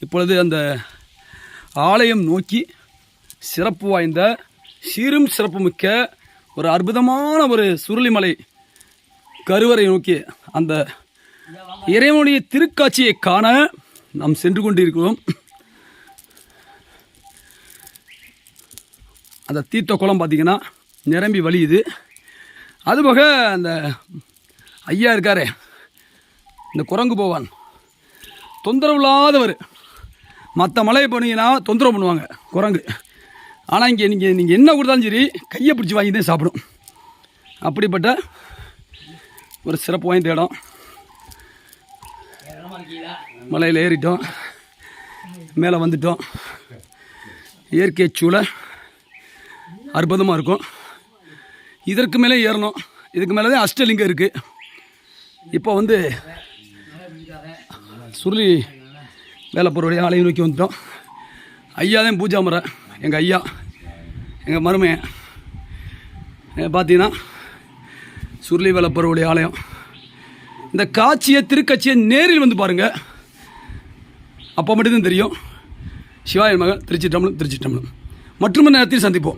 இப்பொழுது அந்த ஆலயம் நோக்கி சிறப்பு வாய்ந்த சீரும் சிறப்புமிக்க ஒரு அற்புதமான ஒரு சுருளிமலை கருவறை நோக்கி அந்த இறைவனுடைய திருக்காட்சியை காண நாம் சென்று கொண்டிருக்கிறோம். அந்த தீர்த்த குளம் பார்த்தீங்கன்னா நிரம்பி வழியுது. அதுபோக அந்த ஐயா இருக்காரே இந்த குரங்கு போவான். தொந்தரவு இல்லாதவர். மற்ற மலையை போனீங்கன்னா தொந்தரவு பண்ணுவாங்க குரங்கு. ஆனால் இங்கே நீங்கள் நீங்கள் என்ன கொடுத்தாலும் சரி கையை பிடிச்சி வாங்கி தான் சாப்பிடும். அப்படிப்பட்ட ஒரு சிறப்பு வாய்ந்த இடம். மலையில் ஏறிட்டோம். மேலே வந்துட்டோம். இயற்கை சூழல் அற்புதமாக இருக்கும். இதற்கு மேலே ஏறணும். இதுக்கு மேலே தான் அஷ்டலிங்கம் இருக்குது இப்போ வந்து சுருளி வேலைப்பொருடைய ஆலயம் நோக்கி வந்துட்டோம். ஐயா தான் பூஜா முறை. எங்கள் ஐயா எங்கள் மருமையன் பார்த்தீங்கன்னா சுருளி வேலைப்பொருடைய ஆலயம். இந்த காட்சியை திருக்காட்சியை நேரில் வந்து பாருங்கள் அப்போ மட்டும்தான் தெரியும். சிவாய மகள் திருச்சி டம்ளம் திருச்சி டம்ளம் மற்றும் நேரத்தில் சந்திப்போம்.